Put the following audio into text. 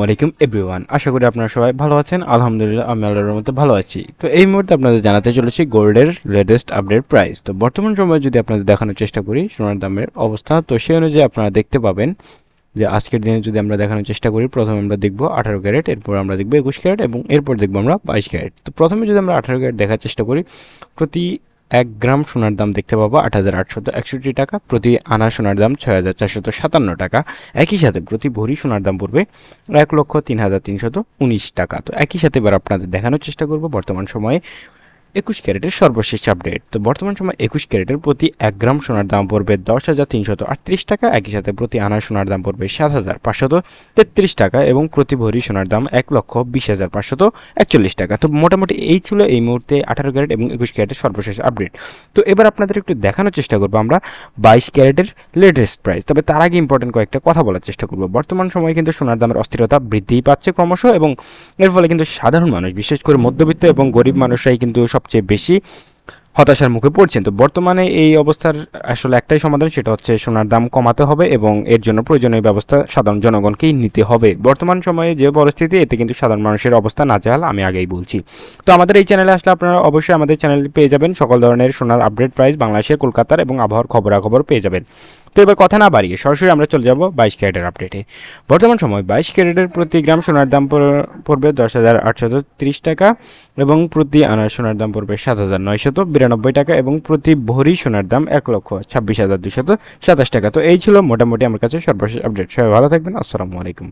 ওয়ালাইকুম এভরিওয়ান। আশা করি আপনারা সবাই ভালো আছেন। আলহামদুলিল্লাহ আমি আল্লাহর মধ্যে ভালো আছি। তো এই মুহূর্তে আপনাদের জানাতে চলেছি গোল্ডের লেটেস্ট আপডেট প্রাইস তো বর্তমান সময়ে যদি আপনাদের দেখানোর চেষ্টা করি, সোনার দামের অবস্থা, তো সেই অনুযায়ী আপনারা দেখতে পাবেন যে আজকের দিনে যদি আমরা দেখানোর চেষ্টা করি, প্রথমে আমরা দেখব আঠারো ক্যারেট, এরপর আমরা দেখব একুশ ক্যারেট এবং এরপর দেখব আমরা বাইশ ক্যারেট। তো প্রথমে যদি আমরা আঠারো ক্যারেট দেখার চেষ্টা করি, প্রতি এক গ্রাম সোনার দাম দেখতে পাবো আট হাজার আটশত একষট্টি টাকা, প্রতি আনা সোনার দাম ছয় হাজার চারশত সাতান্ন টাকা। একই সাথে প্রতি ভরি সোনার দাম পড়বে এক লক্ষ তিন হাজার তিনশত উনিশ টাকা। তো একই সাথে এবার আপনাদের দেখানোর চেষ্টা করব বর্তমান সময়ে একুশ ক্যারেটের সর্বশেষ আপডেট তো বর্তমান সময় একুশ ক্যারেটের প্রতি এক গ্রাম সোনার দাম পড়বে দশ হাজার তিনশত আটত্রিশ টাকা, একই সাথে প্রতি আনা সোনার দাম পড়বে সাত হাজার পাঁচশত তেত্রিশ টাকা এবং প্রতি ভরি সোনার দাম এক লক্ষ বিশ হাজার পাঁচশত একচল্লিশ টাকা। তো মোটামুটি এই ছিল এই মুহূর্তে আঠারো ক্যারেট এবং একুশ ক্যারেটের সর্বশেষ আপডেট তো এবার আপনাদের একটু দেখানোর চেষ্টা করব আমরা বাইশ ক্যারেটের লেটেস্ট প্রাইস তবে তার আগে ইম্পর্টেন্ট কয়েকটা কথা বলার চেষ্টা করব। বর্তমান সময়ে কিন্তু সোনার দামের অস্থিরতা বৃদ্ধিই পাচ্ছে ক্রমশ এবং এর ফলে কিন্তু সাধারণ মানুষ, বিশেষ করে মধ্যবিত্ত এবং গরিব মানুষরাই কিন্তু সবচেয়ে বেশি হতাশার মুখে পড়ছেন। তো বর্তমানে এই অবস্থার আসলে একটাই সমাধান, সেটা হচ্ছে সোনার দাম কমাতে হবে এবং এর জন্য প্রয়োজনীয় ব্যবস্থা সাধারণ জনগণকেই নিতে হবে। বর্তমান সময়ে যে পরিস্থিতি, এতে কিন্তু সাধারণ মানুষের অবস্থা নাজেহাল, আমি আগেই বলছি। তো আমাদের এই চ্যানেলে আসলে আপনারা অবশ্যই আমাদের চ্যানেলে পেয়ে যাবেন। সকল ধরনের সোনার আপডেট, প্রাইস, বাংলাদেশের কলকাতার এবং আবহাওয়ার খবরাখবর পেয়ে যাবেন। তো এবার কথা না বাড়িয়ে সরাসরি আমরা চলে যাব বাইশ ক্যারেটের আপডেটে বর্তমান সময় বাইশ ক্যারেটের প্রতি গ্রাম সোনার দাম পড়- পড়বে দশ হাজার আটশত ত্রিশ টাকা এবং প্রতি আনার সোনার দাম পড়বে সাত হাজার নয়শত বিরানব্বই টাকা এবং প্রতি ভরি সোনার দাম এক লক্ষ ছাব্বিশ হাজার দুশত সাতাশ টাকা। তো এই ছিল মোটামুটি আমার কাছে সর্বশেষ আপডেট সবাই ভালো থাকবেন। আসসালামু আলাইকুম।